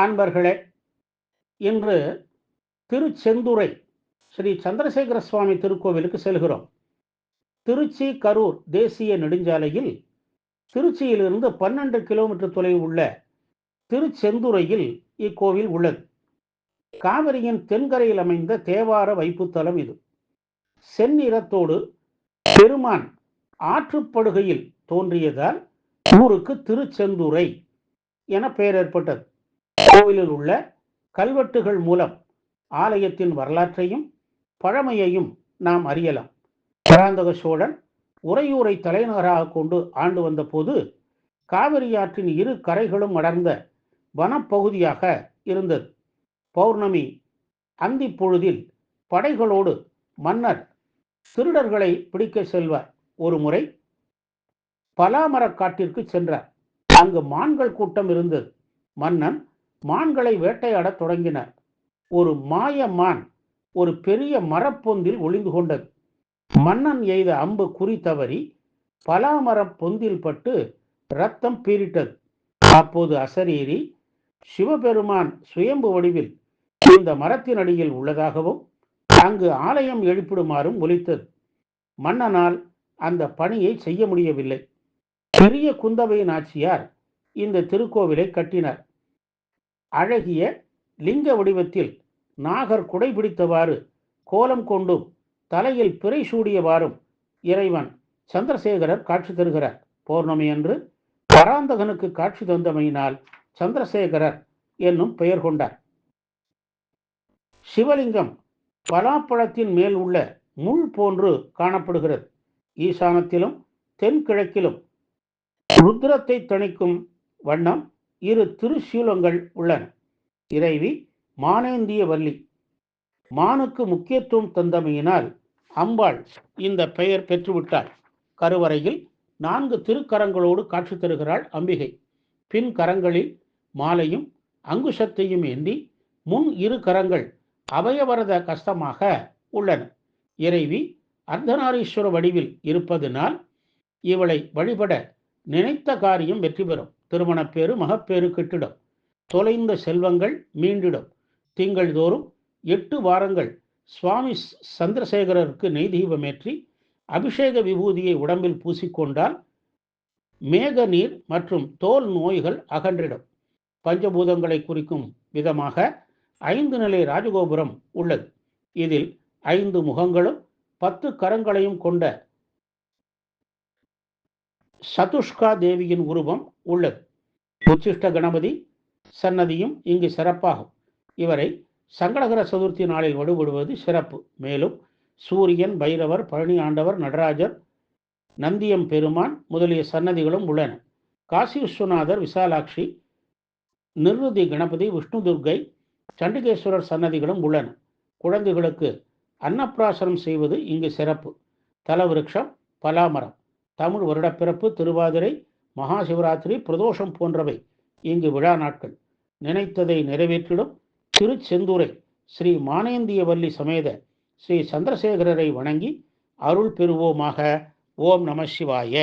அன்பர்களே இன்று திருச்செந்துறை ஸ்ரீ சந்திரசேகர சுவாமி திருக்கோவிலுக்கு செல்கிறோம். திருச்சி கரூர் தேசிய நெடுஞ்சாலையில் திருச்சியிலிருந்து பன்னெண்டு கிலோமீட்டர் தொலைவில் உள்ள திருச்செந்துறையில் இக்கோவில் உள்ளது. காவிரியின் தென்கரையில் அமைந்த தேவார வைப்புத்தலம் இது. செந்நிறத்தோடு பெருமான் ஆற்றுப்படுகையில் தோன்றியதால் ஊருக்கு திருச்செந்துறை என பெயர் ஏற்பட்டது. கோவிலில் உள்ள கல்வெட்டுகள் மூலம் ஆலயத்தின் வரலாற்றையும் பழமையையும் நாம் அறியலாம். பராந்தக சோழன் உறையூரை தலைநகராக கொண்டு ஆண்டு வந்தபோது காவிரி ஆற்றின் இரு கரைகளும் அடர்ந்த வனப்பகுதியாக இருந்தது. பௌர்ணமி அந்தி பொழுதில் படைகளோடு மன்னர் திருடர்களை பிடிக்க செல்வார். ஒரு முறை பலாமரக் காட்டிற்கு சென்றார். அங்கு மான்கள் கூட்டம் இருந்தது. மன்னன் மான்களை வேட்டையாடத் தொடங்கின ஒரு மாய மான் ஒரு பெரிய மரப்பொந்தில் ஒளிந்து கொண்டது. மன்னன் எய்த அம்பு குறி தவறி பலாமரம் பொந்தில் பட்டு ரத்தம் பீரிட்டது அப்போது அசரீரி சிவபெருமான் சுயம்பு வடிவில் இந்த மரத்தின் அடியில் உள்ளதாகவும் அங்கு ஆலயம் எழுப்பிடுமாறும் ஒலித்தது. மன்னனால் அந்த பணியை செய்ய முடியவில்லை. பெரிய குந்தவையின் ஆட்சியார் இந்த திருக்கோவிலை கட்டினார். அழகிய லிங்க வடிவத்தில் நாகர் குடை பிடித்தவாறு கோலம் கொண்டும் தலையில் பிறை சூடியவாறும் இறைவன் சந்திரசேகரர் காட்சி தருகிறார். பௌர்ணமி அன்று பராந்தகனுக்கு காட்சி தந்தமையினால் சந்திரசேகரர் என்னும் பெயர் கொண்டார். சிவலிங்கம் பலாப்பழத்தின் மேல் உள்ள முள் போன்று காணப்படுகிறது. ஈசானத்திலும் தென்கிழக்கிலும் ருத்ரத்தை தணிக்கும் வண்ணம் இரு திருசூலங்கள் உள்ளன. இறைவி மானேந்திய வள்ளி. மானுக்கு முக்கியத்துவம் தந்தமையினால் அம்பாள் இந்த பெயர் பெற்றுவிட்டார் கருவறையில் நான்கு திருக்கரங்களோடு காட்சி தருகிறாள் அம்பிகை. பின் கரங்களில் மாலையும் அங்குஷத்தையும் ஏந்தி முன் இரு கரங்கள் அபயவரத கஷ்டமாக உள்ளன. இறைவி அர்த்தநாரீஸ்வர வடிவில் இருப்பதனால் இவளை வழிபட நினைத்த காரியம் வெற்றி பெறும். திருமணப்பேறு மகப்பேறு கிட்டிடும். தொலைந்த செல்வங்கள் மீண்டிடும். திங்கள் தோறும் எட்டு வாரங்கள் சுவாமி சந்திரசேகரருக்கு நெய் தீபமேற்றி அபிஷேக விபூதியை உடம்பில் பூசிக்கொண்டால் மேக நீர் மற்றும் தோல் நோய்கள் அகன்றிடும். பஞ்சபூதங்களை குறிக்கும் விதமாக ஐந்து நிலை ராஜகோபுரம் உள்ளது. இதில் ஐந்து முகங்களும் பத்து கரங்களையும் கொண்ட சதுஷ்கா தேவியின் உருவம் உள்ளது. உச்சிஷ்ட கணபதி சன்னதியும் இங்கு சிறப்பாகும். இவரை சங்கடகர சதுர்த்தி நாளில் வழிபடுவது சிறப்பு. மேலும் சூரியன் பைரவர் பழனி ஆண்டவர் நடராஜர் நந்தியம் பெருமான் முதலிய சன்னதிகளும் உள்ளன. காசி விஸ்வநாதர் விசாலாட்சி நிர்ருதி கணபதி விஷ்ணு துர்க்கை சண்டிகேஸ்வரர் சன்னதிகளும் உள்ளன. குழந்தைகளுக்கு அன்னப்பிராசனம் செய்வது இங்கு சிறப்பு. தலவிருட்சம் பலாமரம். தமிழ் வருடப்பிறப்பு திருவாதிரை மகா சிவராத்திரி பிரதோஷம் போன்றவை இங்கு விழா நாட்கள். நினைத்ததை நிறைவேற்றிடும் திருச்செந்துரை ஸ்ரீ மானேந்தியவல்லி சமேத ஸ்ரீ சந்திரசேகரரை வணங்கி அருள் பெறுவோமாக. ஓம் நம சிவாய.